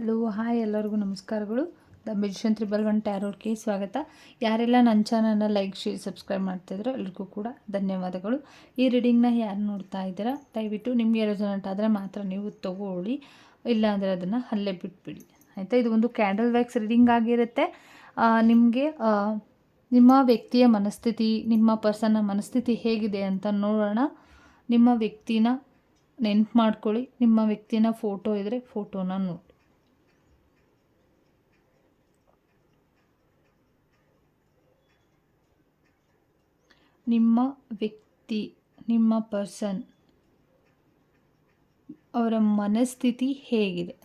Hello hi ಎಲ್ಲರಿಗೂ ನಮಸ್ಕಾರಗಳು. The magician triple one ಟ್ಯಾರೋರ್ಗೆ ಸ್ವಾಗತ. ಯಾರೆಲ್ಲ ನನ್ನ ಚಾನಲ್ನ ಲೈಕ್, ಶೇರ್, ಸಬ್ಸ್ಕ್ರೈಬ್ ಮಾಡ್ತಿದ್ರು ಎಲ್ರಿಗೂ ಕೂಡ ಧನ್ಯವಾದಗಳು. ಈ ರೀಡಿಂಗ್ನ ಯಾರು ನೋಡ್ತಾ ಇದ್ದೀರಾ, ದಯವಿಟ್ಟು ನಿಮಗೆ ರೆಸೊನೆಂಟ್ ಆದರೆ ಮಾತ್ರ ನೀವು ತಗೊಳ್ಳಿ. ಇಲ್ಲಾಂದರೆ ಅದನ್ನು ಅಲ್ಲೇ ಬಿಟ್ಬಿಡಿ. ಆಯಿತಾ? ಇದು ಒಂದು ಕ್ಯಾಂಡಲ್ ವ್ಯಾಕ್ಸ್ ರೀಡಿಂಗ್ ಆಗಿರುತ್ತೆ. ನಿಮಗೆ ನಿಮ್ಮ ವ್ಯಕ್ತಿಯ ಮನಸ್ಥಿತಿ, ನಿಮ್ಮ ಪರ್ಸನ್ನ ಮನಸ್ಥಿತಿ ಹೇಗಿದೆ ಅಂತ ನೋಡೋಣ. ನಿಮ್ಮ ವ್ಯಕ್ತಿನ ನೆನ್ಪು ಮಾಡ್ಕೊಳ್ಳಿ. ನಿಮ್ಮ ವ್ಯಕ್ತಿನ ಫೋಟೋ ಇದ್ದರೆ ಫೋಟೋನ ನೋಡಿ ನಿಮ್ಮ ವ್ಯಕ್ತಿ, ನಿಮ್ಮ ಪರ್ಸನ್ ಅವರ ಮನಸ್ಥಿತಿ ಹೇಗಿದೆ?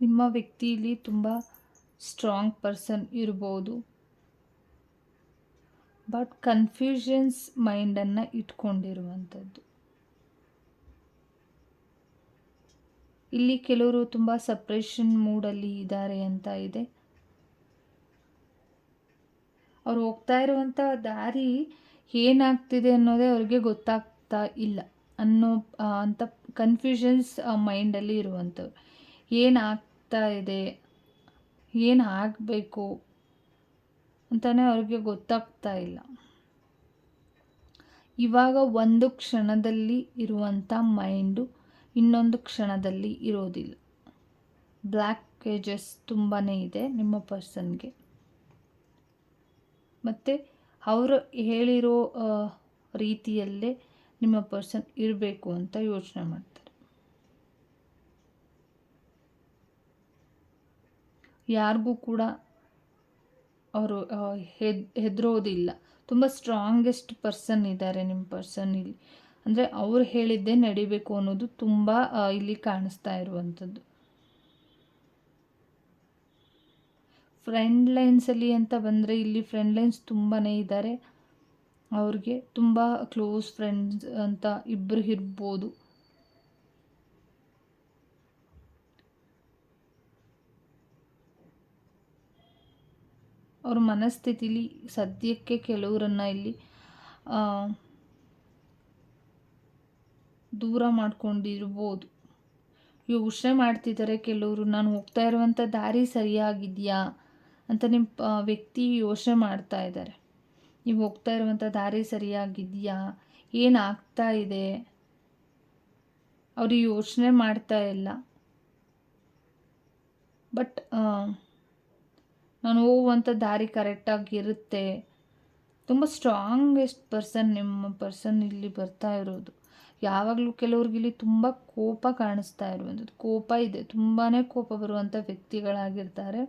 ನಿಮ್ಮ ವ್ಯಕ್ತಿಯಲ್ಲಿ ತುಂಬ ಸ್ಟ್ರಾಂಗ್ ಪರ್ಸನ್ ಇರ್ಬೋದು. ಬಟ್ ಕನ್ಫ್ಯೂಷನ್ಸ್ ಮೈಂಡನ್ನು ಇಟ್ಕೊಂಡಿರುವಂಥದ್ದು ಇಲ್ಲಿ ಕೆಲವರು ತುಂಬ ಸಪ್ರೇಷನ್ ಮೂಡಲ್ಲಿ ಇದ್ದಾರೆ ಅಂತ ಇದೆ. ಅವ್ರು ಹೋಗ್ತಾ ಇರುವಂಥ ದಾರಿ ಏನಾಗ್ತಿದೆ ಅನ್ನೋದೇ ಅವ್ರಿಗೆ ಗೊತ್ತಾಗ್ತಾ ಇಲ್ಲ ಅನ್ನೋ ಅಂತ ಕನ್ಫ್ಯೂಷನ್ಸ್ ಮೈಂಡಲ್ಲಿ ಇರುವಂಥವ್ರು. ಏನಾಗ್ತಾ ಇದೆ? ಏನು ಆಗಬೇಕು? ಅಂತಲೇ ಅವ್ರಿಗೆ ಗೊತ್ತಾಗ್ತಾ ಇಲ್ಲ. ಇವಾಗ ಒಂದು ಕ್ಷಣದಲ್ಲಿ ಇರುವಂಥ ಮೈಂಡು ಇನ್ನೊಂದು ಕ್ಷಣದಲ್ಲಿ ಇರೋದಿಲ್ಲ. ಬ್ಲ್ಯಾಕ್ ಕೇಜಸ್ ತುಂಬಾ ಇದೆ ನಿಮ್ಮ ಪರ್ಸನ್ಗೆ. ಮತ್ತು ಅವರು ಹೇಳಿರೋ ರೀತಿಯಲ್ಲೇ ನಿಮ್ಮ ಪರ್ಸನ್ ಇರಬೇಕು ಅಂತ ಯೋಚನೆ ಮಾಡ್ತಾರೆ. ಯಾರಿಗೂ ಕೂಡ ಅವರು ಹೆದ್, ಹೆದರೋದಿಲ್ಲ. ತುಂಬ ಸ್ಟ್ರಾಂಗೆಸ್ಟ್ ಪರ್ಸನ್ ಇದ್ದಾರೆ ನಿಮ್ಮ ಪರ್ಸನ್ ಇಲ್ಲಿ. ಅಂದರೆ ಅವ್ರು ಹೇಳಿದ್ದೇ ನಡಿಬೇಕು ಅನ್ನೋದು ತುಂಬ ಇಲ್ಲಿ ಕಾಣಿಸ್ತಾ ಇರುವಂಥದ್ದು. ಫ್ರೆಂಡ್ ಲೈನ್ಸಲ್ಲಿ ಅಂತ ಬಂದರೆ ಇಲ್ಲಿ ಫ್ರೆಂಡ್ ಲೈನ್ಸ್ ತುಂಬಾ ಇದ್ದಾರೆ ಅವ್ರಿಗೆ ತುಂಬ ಕ್ಲೋಸ್ ಫ್ರೆಂಡ್ಸ್ ಅಂತ ಇಬ್ಬರು ಇರ್ಬೋದು. ಅವ್ರ ಮನಸ್ಥಿತಿಲಿ ಸದ್ಯಕ್ಕೆ ಕೆಲವರನ್ನು ಇಲ್ಲಿ ದೂರ ಮಾಡ್ಕೊಂಡಿರ್ಬೋದು. ಯೋಚನೆ ಮಾಡ್ತಿದ್ದಾರೆ ಕೆಲವರು. ನಾನು ಹೋಗ್ತಾ ಇರುವಂಥ ದಾರಿ ಸರಿಯಾಗಿದೆಯಾ ಅಂತ ನಿಮ್ಮ ವ್ಯಕ್ತಿ ಯೋಚನೆ ಮಾಡ್ತಾ ಇದ್ದಾರೆ ನೀವು ಹೋಗ್ತಾ ಇರುವಂಥ ದಾರಿ ಸರಿಯಾಗಿದೆಯಾ? ಏನಾಗ್ತಾ ಇದೆ? ಅವರು ಯೋಚನೆ ಮಾಡ್ತಾ ಇಲ್ಲ. ಬಟ್ ನಾನು ಹೋಗುವಂಥ ದಾರಿ ಕರೆಕ್ಟಾಗಿರುತ್ತೆ ತುಂಬ ಸ್ಟ್ರಾಂಗೆಸ್ಟ್ ಪರ್ಸನ್ ನಿಮ್ಮ ಪರ್ಸನ್ ಇಲ್ಲಿ ಬರ್ತಾ ಇರೋದು. ಯಾವಾಗಲೂ ಕೆಲವ್ರಿಗೆ ಇಲ್ಲಿ ತುಂಬ ಕೋಪ ಕಾಣಿಸ್ತಾ ಇರುವಂಥದ್ದು. ಕೋಪ ಇದೆ. ತುಂಬಾ ಕೋಪ ಬರುವಂಥ ವ್ಯಕ್ತಿಗಳಾಗಿರ್ತಾರೆ.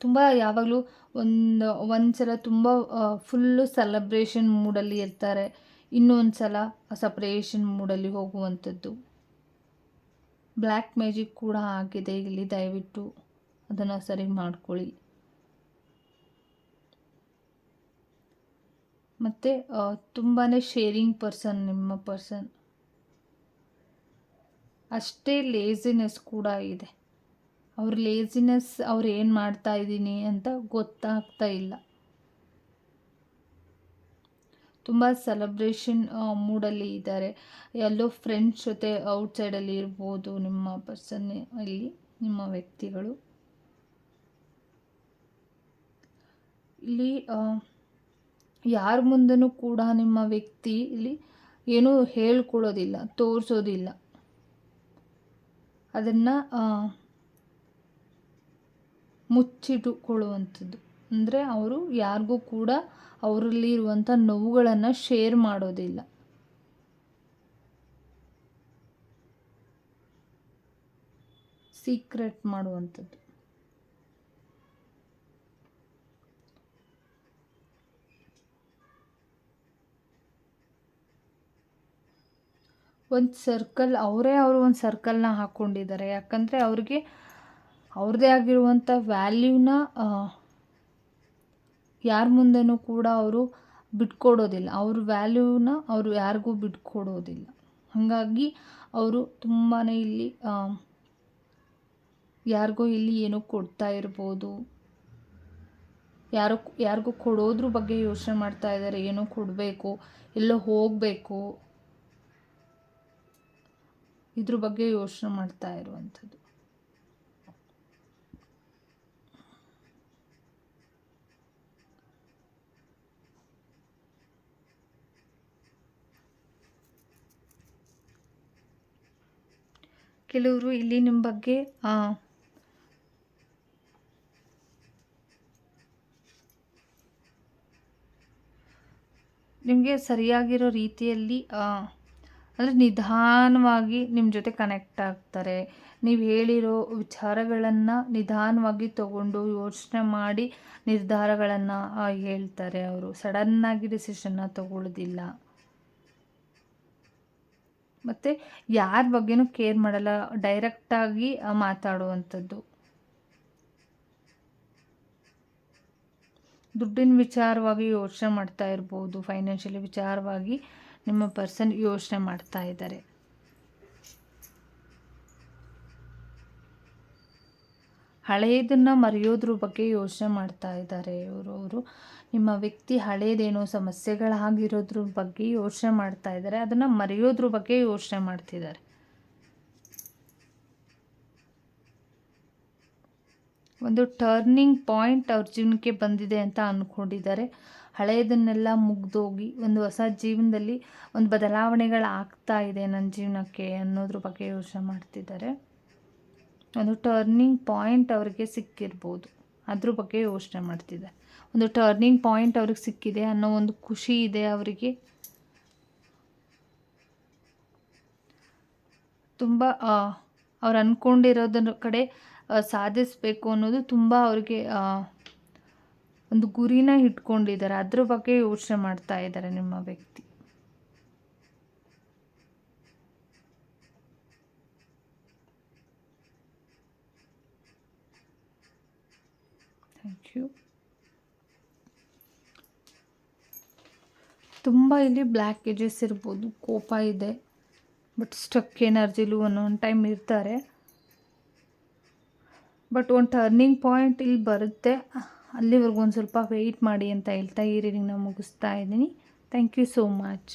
ತುಂಬ ಯಾವಾಗಲೂ ಒಂದು ಒಂದು ಸಲ ತುಂಬ ಫುಲ್ಲು ಸೆಲೆಬ್ರೇಷನ್ ಮೂಡಲ್ಲಿ ಇರ್ತಾರೆ. ಇನ್ನೊಂದು ಸಲ ಸಪ್ರೇಷನ್ ಮೂಡಲ್ಲಿ ಹೋಗುವಂಥದ್ದು. ಬ್ಲ್ಯಾಕ್ ಮ್ಯಾಜಿಕ್ ಕೂಡ ಆಗಿದೆ ಇಲ್ಲಿ ದಯವಿಟ್ಟು ಅದನ್ನು ಸರಿ ಮಾಡ್ಕೊಳ್ಳಿ. ಮತ್ತು ತುಂಬಾ ಶೇರಿಂಗ್ ಪರ್ಸನ್ ನಿಮ್ಮ ಪರ್ಸನ್ ಅಷ್ಟೇ ಲೇಸಿನೆಸ್ ಕೂಡ ಇದೆ. ಅವ್ರ ಲೇಸಿನೆಸ್ ಅವ್ರು ಏನು ಮಾಡ್ತಾ ಇದ್ದೀನಿ ಅಂತ ಗೊತ್ತಾಗ್ತಾ ಇಲ್ಲ. ತುಂಬ ಸೆಲೆಬ್ರೇಷನ್ ಮೂಡಲ್ಲಿ ಇದ್ದಾರೆ. ಎಲ್ಲೋ ಫ್ರೆಂಡ್ಸ್ ಜೊತೆ ಔಟ್ಸೈಡಲ್ಲಿ ಇರ್ಬೋದು ನಿಮ್ಮ ಪರ್ಸನ್ ಇಲ್ಲಿ ನಿಮ್ಮ ವ್ಯಕ್ತಿಗಳು. ಇಲ್ಲಿ ಯಾರ ಮುಂದೆನೂ ಕೂಡ ನಿಮ್ಮ ವ್ಯಕ್ತಿ ಇಲ್ಲಿ ಏನೂ ಹೇಳ್ಕೊಳ್ಳೋದಿಲ್ಲ, ತೋರಿಸೋದಿಲ್ಲ. ಅದನ್ನು ಮುಚ್ಚಿಟ್ಟುಕೊಳ್ಳುವಂಥದ್ದು. ಅಂದರೆ ಅವರು ಯಾರಿಗೂ ಕೂಡ ಅವರಲ್ಲಿ ಇರುವಂಥ ನೋವುಗಳನ್ನು ಶೇರ್ ಮಾಡೋದಿಲ್ಲ. ಸೀಕ್ರೆಟ್ ಮಾಡುವಂಥದ್ದು. ಒಂದು ಸರ್ಕಲ್ ಅವರೇ ಅವರು ಒಂದು ಸರ್ಕಲ್ನ ಹಾಕ್ಕೊಂಡಿದ್ದಾರೆ ಯಾಕಂದರೆ ಅವ್ರಿಗೆ ಅವ್ರದ್ದೇ ಆಗಿರುವಂಥ ವ್ಯಾಲ್ಯೂನ ಯಾರ ಮುಂದೆನೂ ಕೂಡ ಅವರು ಬಿಟ್ಕೊಡೋದಿಲ್ಲ. ಅವ್ರ ವ್ಯಾಲ್ಯೂನ ಅವರು ಯಾರಿಗೂ ಬಿಟ್ಕೊಡೋದಿಲ್ಲ. ಹಾಗಾಗಿ ಅವರು ತುಂಬಾ ಇಲ್ಲಿ ಯಾರಿಗೋ ಇಲ್ಲಿ ಏನೋ ಕೊಡ್ತಾ ಇರ್ಬೋದು. ಯಾರೋ, ಯಾರಿಗೂ ಕೊಡೋದ್ರ ಬಗ್ಗೆ ಯೋಚನೆ ಮಾಡ್ತಾ ಇದ್ದಾರೆ ಏನೋ ಕೊಡಬೇಕು. ಎಲ್ಲೋ ಹೋಗಬೇಕು. ಇದ್ರ ಬಗ್ಗೆ ಯೋಚನೆ ಮಾಡ್ತಾ ಇರುವಂಥದ್ದು. ಕೆಲವರು ಇಲ್ಲಿ ನಿಮ್ಮ ಬಗ್ಗೆ ನಿಮಗೆ ಸರಿಯಾಗಿರೋ ರೀತಿಯಲ್ಲಿ ಅಂದರೆ ನಿಧಾನವಾಗಿ ನಿಮ್ಮ ಜೊತೆ ಕನೆಕ್ಟ್ ಆಗ್ತಾರೆ. ನೀವು ಹೇಳಿರೋ ವಿಚಾರಗಳನ್ನು ನಿಧಾನವಾಗಿ ತಗೊಂಡು ಯೋಚನೆ ಮಾಡಿ ನಿರ್ಧಾರಗಳನ್ನು ಹೇಳ್ತಾರೆ ಅವರು. ಸಡನ್ನಾಗಿ ಡಿಸಿಷನ್ನ ತಗೊಳ್ಳೋದಿಲ್ಲ ಮತ್ತು ಯಾರ ಬಗ್ಗೆನೂ ಕೇರ್ ಮಾಡಲ್ಲ. ಡೈರೆಕ್ಟಾಗಿ ಮಾತಾಡುವಂಥದ್ದು. ದುಡ್ಡಿನ ವಿಚಾರವಾಗಿ ಯೋಚನೆ ಮಾಡ್ತಾ ಇರ್ಬೋದು. ಫೈನಾನ್ಷಿಯಲಿ ವಿಚಾರವಾಗಿ ನಿಮ್ಮ ಪರ್ಸನ್ ಯೋಚನೆ ಮಾಡ್ತಾ ಇದ್ದಾರೆ. ಹಳೆಯದನ್ನು ಮರೆಯೋದ್ರ ಬಗ್ಗೆ ಯೋಚನೆ ಮಾಡ್ತಾ ಇದ್ದಾರೆ ಇವರು ಅವರು ನಿಮ್ಮ ವ್ಯಕ್ತಿ ಹಳೆಯದೇನೋ ಸಮಸ್ಯೆಗಳಾಗಿರೋದ್ರ ಬಗ್ಗೆ ಯೋಚನೆ ಮಾಡ್ತಾ ಇದ್ದಾರೆ. ಅದನ್ನು ಮರೆಯೋದ್ರ ಬಗ್ಗೆ ಯೋಚನೆ ಮಾಡ್ತಿದ್ದಾರೆ. ಒಂದು ಟರ್ನಿಂಗ್ ಪಾಯಿಂಟ್ ಅವ್ರ ಜೀವನಕ್ಕೆ ಬಂದಿದೆ ಅಂತ ಅಂದ್ಕೊಂಡಿದ್ದಾರೆ ಹಳೆಯದನ್ನೆಲ್ಲ ಮುಗ್ದೋಗಿ ಒಂದು ಹೊಸ ಜೀವನದಲ್ಲಿ ಒಂದು ಬದಲಾವಣೆಗಳು ಆಗ್ತಾ ಇದೆ ನನ್ನ ಜೀವನಕ್ಕೆ ಅನ್ನೋದ್ರ ಬಗ್ಗೆ ಯೋಚನೆ ಮಾಡ್ತಿದ್ದಾರೆ. ಒಂದು ಟರ್ನಿಂಗ್ ಪಾಯಿಂಟ್ ಅವರಿಗೆ ಸಿಕ್ಕಿರ್ಬೋದು ಅದ್ರ ಬಗ್ಗೆ ಯೋಚನೆ ಮಾಡ್ತಿದ್ದಾರೆ. ಒಂದು ಟರ್ನಿಂಗ್ ಪಾಯಿಂಟ್ ಅವ್ರಿಗೆ ಸಿಕ್ಕಿದೆ ಅನ್ನೋ ಒಂದು ಖುಷಿ ಇದೆ ಅವರಿಗೆ. ತುಂಬ ಅವ್ರು ಅಂದ್ಕೊಂಡಿರೋದ್ರ ಕಡೆ ಸಾಧಿಸಬೇಕು ಅನ್ನೋದು ತುಂಬ ಅವ್ರಿಗೆ ಒಂದು ಗುರಿನ ಇಟ್ಕೊಂಡಿದ್ದಾರೆ. ಅದ್ರ ಬಗ್ಗೆ ಯೋಚನೆ ಮಾಡ್ತಾ ಇದ್ದಾರೆ ನಿಮ್ಮ ವ್ಯಕ್ತಿ. ಥ್ಯಾಂಕ್ ಯು ತುಂಬ ಇಲ್ಲಿ ಬ್ಲ್ಯಾಕ್ ಎಜಸ್ ಇರ್ಬೋದು. ಕೋಪ ಇದೆ, ಬಟ್ ಸ್ಟಕ್ ಎನರ್ಜಿಲು ಒಂದೊಂದು ಟೈಮ್ ಇರ್ತಾರೆ. ಬಟ್ ಒಂದು ಟರ್ನಿಂಗ್ ಪಾಯಿಂಟ್ ಇಲ್ಲಿ ಬರುತ್ತೆ. ಅಲ್ಲಿವರೆಗೂ ಒಂದು ಸ್ವಲ್ಪ ವೆಯ್ಟ್ ಮಾಡಿ ಅಂತ ಹೇಳ್ತಾ ಈ ರೀಡಿಂಗ್ನ ಮುಗಿಸ್ತಾ ಇದ್ದೀನಿ. Thank you so much